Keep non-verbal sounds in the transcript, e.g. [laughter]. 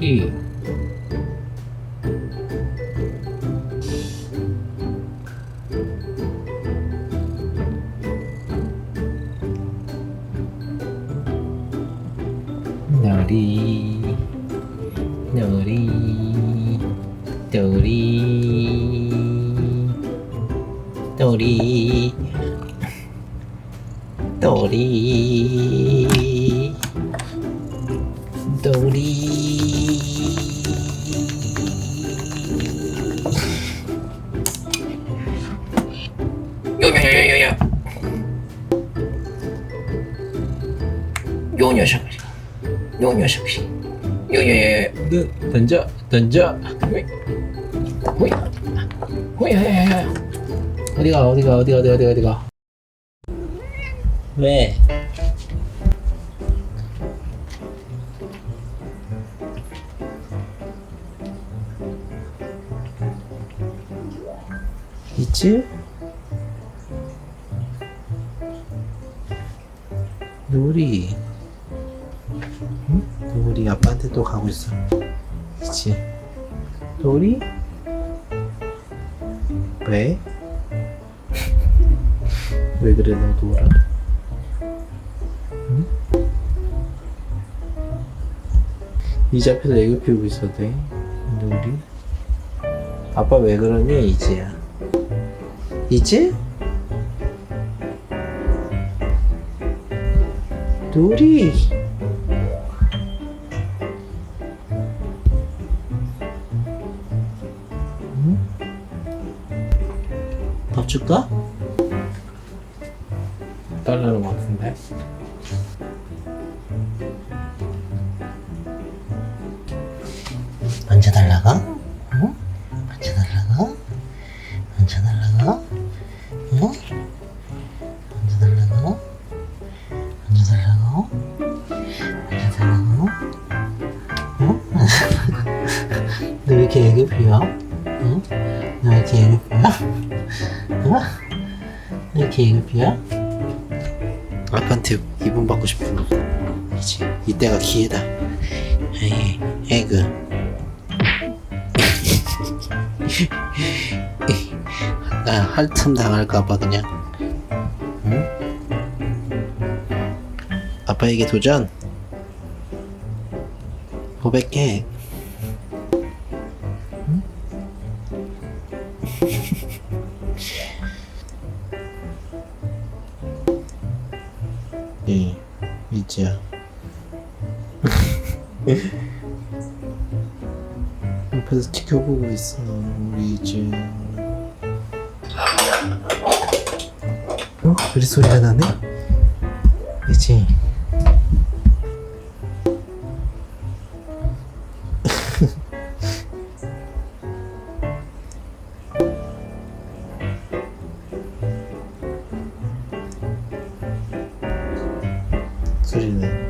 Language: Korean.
우리 너리 너리 너리 너리 너리 너리 요 녀석이 요 녀석이 요요요요 그, 던져 던져. 호이. 호이. 호이 어디가 어디가 어디가 어디가 어디가 어디가? 왜? 있지? 누리 응? 누리 아빠한테 또 가고 있어 있지? 누리? 왜? [laughs] 왜 그래 너 노라? 응? 이제 앞에서 애교 피우고 있어도 돼? 누리? 아빠 왜 그러니 이제야 이제? 누리 밥 줄까? 것 같은데 언제 달라가? 응? 언제 달라가? 언제 달라가? 응? 언제 달라가? 언제 달라가? 언제 달라가? 응? [laughs] 너왜 이렇게 애교 피워? 응? 너왜 이렇게 애교 피워? 응? 왜 이렇게 애교? 아빠한테 이분 받고 싶은 거 이제 이때가 기회다 에이 에그 아, 할틈 당할까봐 그냥 응? 아빠에게 도전 500개 예, 이제야 [laughs] 옆에서 지켜보고 있어 우리 이제 어? 우리 소리가 나네? 그치? 这里面